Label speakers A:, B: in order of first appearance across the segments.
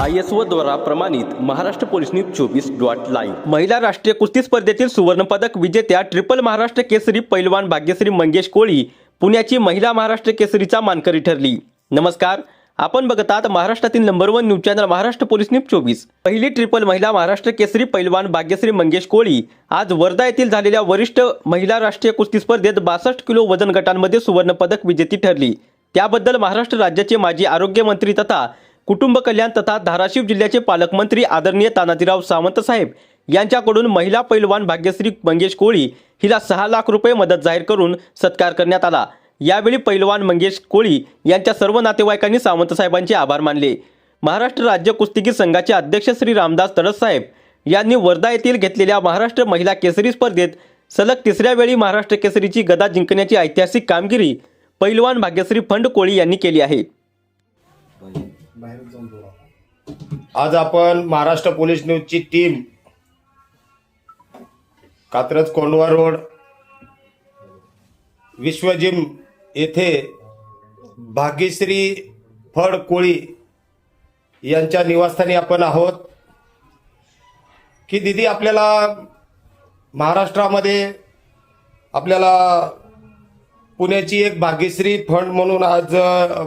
A: I S O द्वारा प्रमाणित Maharashtra police news चोवीस डॉट लाईव्ह. महिला राष्ट्रीय कुस्ती स्पर्धेतील सुवर्णपदक विजेत्या ट्रिपल महाराष्ट्र केसरी पैलवान भाग्यश्री मंगेश कोळी पुण्याची महिला महाराष्ट्र केसरीचा मानकरी ठरली. नमस्कार आपण बघत आहात महाराष्ट्रातील number one news channel Maharashtra police news चोवीस. पहिली ट्रिपल महिला महाराष्ट्र केसरी पैलवान भाग्यश्री मंगेश कोळी आज वर्धा येथील झालेल्या वरिष्ठ महिला राष्ट्रीय कुस्ती स्पर्धेत बासष्ट किलो वजन गटांमध्ये सुवर्णपदक विजेती ठरली. त्याबद्दल महाराष्ट्र राज्याचे माजी आरोग्यमंत्री तथा कुटुंब कल्याण तथा धाराशिव जिल्ह्याचे पालकमंत्री आदरणीय तानाजीराव सावंत साहेब यांच्याकडून महिला पैलवान भाग्यश्री मंगेश कोळी हिला सहा लाख रुपये मदत जाहीर करून सत्कार करण्यात आला. यावेळी पैलवान मंगेश कोळी यांच्या सर्व नातेवाईकांनी सावंत साहेबांचे आभार मानले. महाराष्ट्र राज्य कुस्तीगीर संघाचे अध्यक्ष श्री रामदास तडससाहेब यांनी वर्धा येथील घेतलेल्या महाराष्ट्र महिला केसरी स्पर्धेत सलग तिसऱ्या वेळी महाराष्ट्र केसरीची गदा जिंकण्याची ऐतिहासिक कामगिरी पैलवान भाग्यश्री फंड कोळी यांनी केली आहे.
B: आज आपण महाराष्ट्र पोलीस न्यूजची टीम कात्रज कोंडवा रोड विश्वजिम येथे भाग्यश्री फड कोळी यांच्या निवासस्थानी आपण आहोत. की दिदी आपल्याला महाराष्ट्रामध्ये आपल्याला पुण्याची एक भाग्यश्री फंड म्हणून आज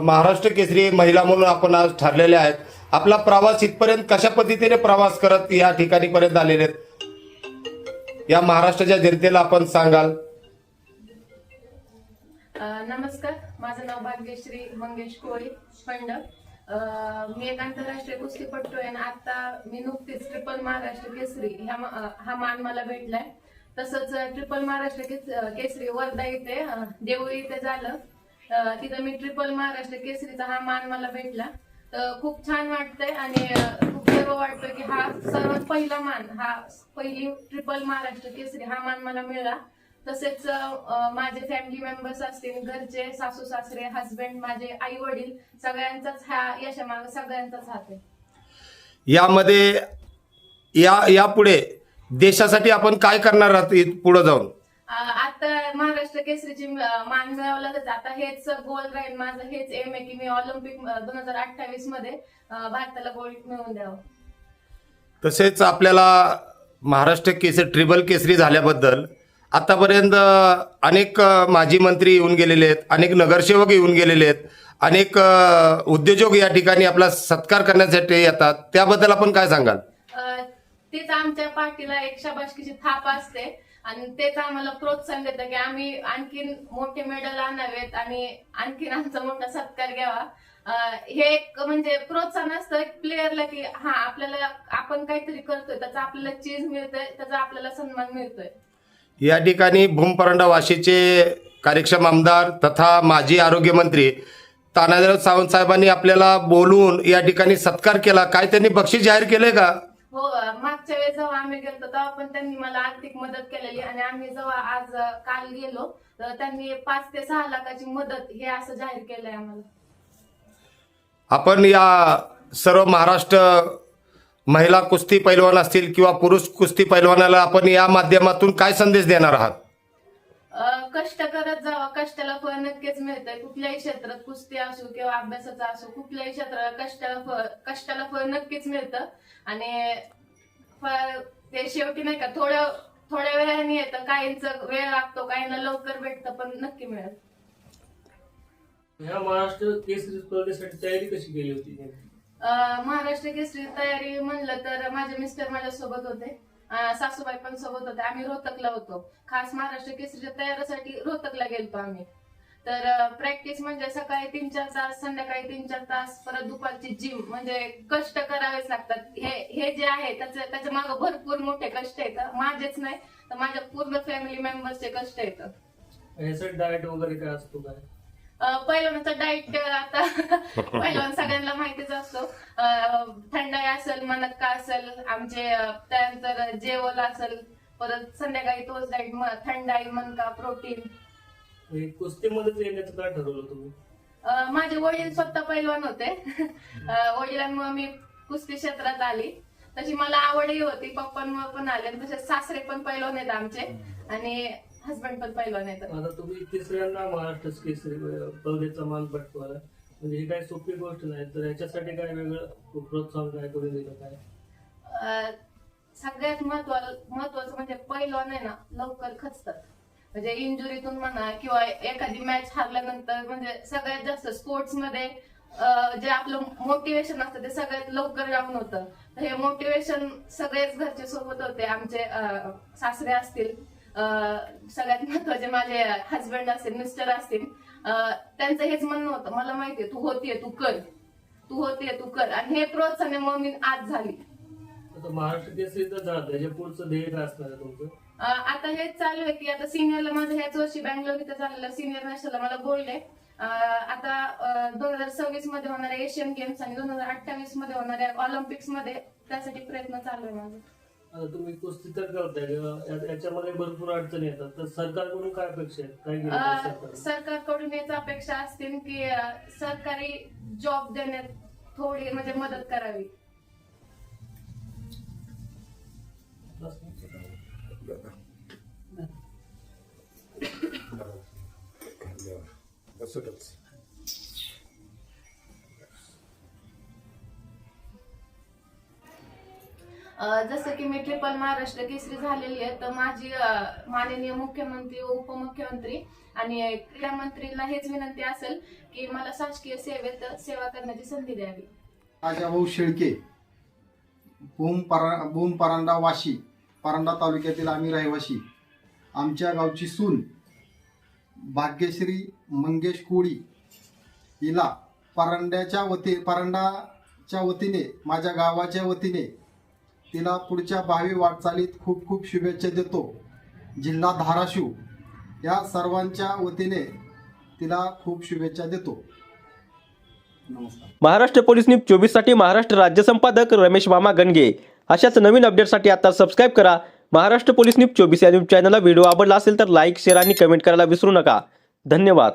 B: महाराष्ट्र केसरी महिला म्हणून आपण आज ठरलेल्या आहेत. आपला प्रवास इथपर्यंत कशा पद्धतीने प्रवास करत या ठिकाणी पर्यंत आलेले आहेत? या महाराष्ट्राच्या जनतेला आपण सांगाल.
C: नमस्कार. माझं नाव भाग्यश्री मंगेश कोळी फंड. मी एक आंतरराष्ट्रीय कुस्तीपट्टू आहे आणि आता मी नुकतीच ट्रिपल महाराष्ट्र केसरी हा मान मला भेटलाय. तसंच ट्रिपल महाराष्ट्र केसरी वर्धा इथे देऊळ देवळी इथे झालं. तिथं मी ट्रिपल महाराष्ट्र केसरीचा हा मान मला भेटला. तर खूप छान वाटतंय आणि खूप गर्व वाटतोय की हा सर्वात पहिला मान हा पहिली ट्रिपल महाराष्ट्र केसरी हा मान मला मिळाला. तसेच माझे फॅमिली मेंबर्स असतील घरचे सासू सासरे हसबंड माझे आई वडील सगळ्यांचाच हा यशामाग सगळ्यांचाच हात आहे.
B: यामध्ये या यापुढे देशासाठी आपण काय करणार आहात पुढे जाऊन?
C: आता महाराष्ट्र केसरीची मान तर आता हेच गोल राहील माझं हेच एम आहे की मी ऑलिम्पिक दोन हजार अठ्ठावीसमध्ये भारताला गोल्ड मिळवून द्यावं.
B: तसेच आपल्याला महाराष्ट्र केसरी ट्रिबल केसरी झाल्याबद्दल आतापर्यंत अनेक माजी मंत्री येऊन गेलेले आहेत अनेक नगरसेवक येऊन गेलेले आहेत अनेक उद्योजक या ठिकाणी आपला सत्कार करण्यासाठी येतात. त्याबद्दल आपण काय सांगाल?
C: तीच आमच्या पार्टीला एक शाबासकीची थाप असते. आणि तेच आम्हाला प्रोत्साहन देतं की आम्ही आणखीन मोठे मेडल आणावेत आणि आणखीन आमचा मोठा सत्कार घ्यावा. हे एक म्हणजे प्रोत्साहन असतं एक प्लेअरला की हा आपल्याला आपण काहीतरी करतोय त्याचा आपल्याला चीज मिळतोय त्याचा आपल्याला सन्मान मिळतोय.
B: या ठिकाणी भूमपरंडा वाशीचे कार्यक्षम आमदार तथा माजी आरोग्यमंत्री तानाजीराव सावंत साहेबांनी आपल्याला बोलून या ठिकाणी सत्कार केला. काय त्यांनी बक्षीस जाहीर केले का?
C: हो मागच्या वेळेस जेव्हा आम्ही गेलो तेव्हा पण त्यांनी मला आर्थिक मदत केलेली आणि आम्ही जेव्हा आज काल गेलो तर त्यांनी पाच ते सहा लाखाची मदत हे असं जाहीर केलंय आम्हाला.
B: आपण या सर्व महाराष्ट्र महिला कुस्ती पैलवान असतील किंवा पुरुष कुस्ती पैलवानाला आपण या माध्यमातून काय संदेश देणार आहात?
C: कष्ट करत जावा कष्टाला फळ नक्कीच मिळतंय. कुठल्याही क्षेत्रात कुस्ती असो किंवा अभ्यासाचा असो कुठल्याही क्षेत्राला कष्टाला फळ कष्टाला फळ नक्कीच मिळतं. आणि फळ ते शेवटी नाही का थोड्या थोड्या वेळाने येतं. काहींचं वेळ लागतो काहींना लवकर भेटतं पण नक्की मिळेल
D: ह्या महाराष्ट्र केसरी स्पर्धेसाठी तयारी कशी केली होती?
C: महाराष्ट्र केसरी तयारी म्हणलं तर माझे मिस्टर माझ्यासोबत होते. सासूबाई पण सोबत होते आम्ही रोहतकला होतो. खास महाराष्ट्र केसरीच्या तयारीसाठी रोहतकला गेलतो आम्ही. तर प्रॅक्टिस म्हणजे सकाळी तीन चार तास संध्याकाळी तीन चार तास परत दुपारची जिम म्हणजे कष्ट करावेच लागतात. हे हे जे आहे त्याच्या त्याच्यामागे भरपूर मोठे कष्ट आहेत. माझेच नाही तर माझ्या पूर्ण फॅमिली मेंबर्सचे कष्ट येतं
D: डाएट वगैरे काय असतो काय?
C: अं, पहिलवानाचा डाएट आता. पहिलवान सगळ्यांना माहितीच असतो. अं, थंडाई असेल मनक्का असेल आमचे त्यानंतर जेवण असेल परत संध्याकाळी तोच डाएट थंडाई मनका प्रोटीन
D: कुस्तीमध्येच येण्याचं काय ठरवलं तुम्ही?
C: अं, माझे वडील स्वतः पैलवान होते. वडिलांमुळे मी कुस्ती क्षेत्रात आली. तशी मला आवडही होती पप्पांमुळे पण आले. तसेच सासरे पण पैलवान आहेत आमचे. आणि हसबंड पण पैलवान आहेत
D: आता तुम्ही तिसऱ्यांदा महाराष्ट्र केसरी स्पर्धेचा मान पटकवला. म्हणजे ही काही सोपी गोष्ट नाही तर याच्यासाठी काय वेगळं प्रोत्साहन काय करून दिलं काय?
C: अं, सगळ्यात महत्वाचं महत्वाचं म्हणजे पैलवान आहे ना लवकर खचतात. म्हणजे इंजुरीतून म्हणा किंवा एखादी मॅच हारल्यानंतर म्हणजे सगळ्यात जास्त स्पोर्ट्समध्ये अं, जे आपलं मोटिवेशन असतं ते सगळ्यात लवकर डाऊन होतं. तर हे मोटिवेशन सगळेच घरचे सोबत होते आमचे अं, सासरे असतील. सगळ्यात महत्त्वाचे माझे हस्बंड असतील मिस्टर असतील त्यांचं हेच म्हणणं होतं. मला माहितीये तू होतीये तू कर. तू होतीये तू कर. आणि हे प्रोत्साहनामुळे मी आज झाली.
D: आता महाराष्ट्र पुढचं ध्येय असणार तुमचं?
C: हेच चालू आहे की आता सिनियरला माझं ह्याच वर्षी बँगलोर इथं झालेलं सिनियर नॅशनलला मला बोलले. आता दोन हजार सव्वीसमध्ये होणाऱ्या एशियन गेम्स आणि दोन हजार अठ्ठावीसमध्ये होणाऱ्या ऑलिम्पिक्समध्ये त्यासाठी प्रयत्न चालू आहे माझा.
D: आता तुम्ही कुस्ती तर करताय या- या- याच्यामध्ये भरपूर अडचणी येतात तर सरकारकडून काय अपेक्षा आहेत काय केलं पाहिजे
C: अं,
D: सरकारने?
C: सरकारकडून याच अपेक्षा असतील की अं, सरकारी जॉब देण्यात थोडी म्हणजे मदत करावी
D: बस.
B: बसतच
C: जसं की मी ट्रिपल महाराष्ट्र केसरी झालेली आहे तर माझी माननीय मुख्यमंत्री व उपमुख्यमंत्री आणि क्रीडा मंत्रीला हेच विनंती असेल की मला शासकीय सेवेत सेवा करण्याची संधी द्यावी.
E: माझ्या भाऊ शेळके भूम परा भूम परांडा वाशी परांडा तालुक्यातील आम्ही रहिवाशी. आमच्या गावची सून भाग्यश्री मंगेश कोळी हिला परांड्याच्या वती परांडाच्या वतीने माझ्या गावाच्या वतीने तिला पुढच्या भावी वाटचालीत खूप खूप शुभेच्छा देतो. जिल्हा धाराशिव या सर्वांच्या वतीने तिला खूप शुभेच्छा देतो. नमस्कार.
A: महाराष्ट्र पोलीस न्यूज चोवीससाठी महाराष्ट्र राज्य संपादक रमेश मामा गणगे. अशाच नवीन अपडेटसाठी आता सबस्क्राईब करा. महाराष्ट्र पोलीस न्यूज चोवीस या न्यूज चॅनलला व्हिडिओ आवडला असेल तर लाईक शेअर आणि कमेंट करायला विसरू नका. धन्यवाद.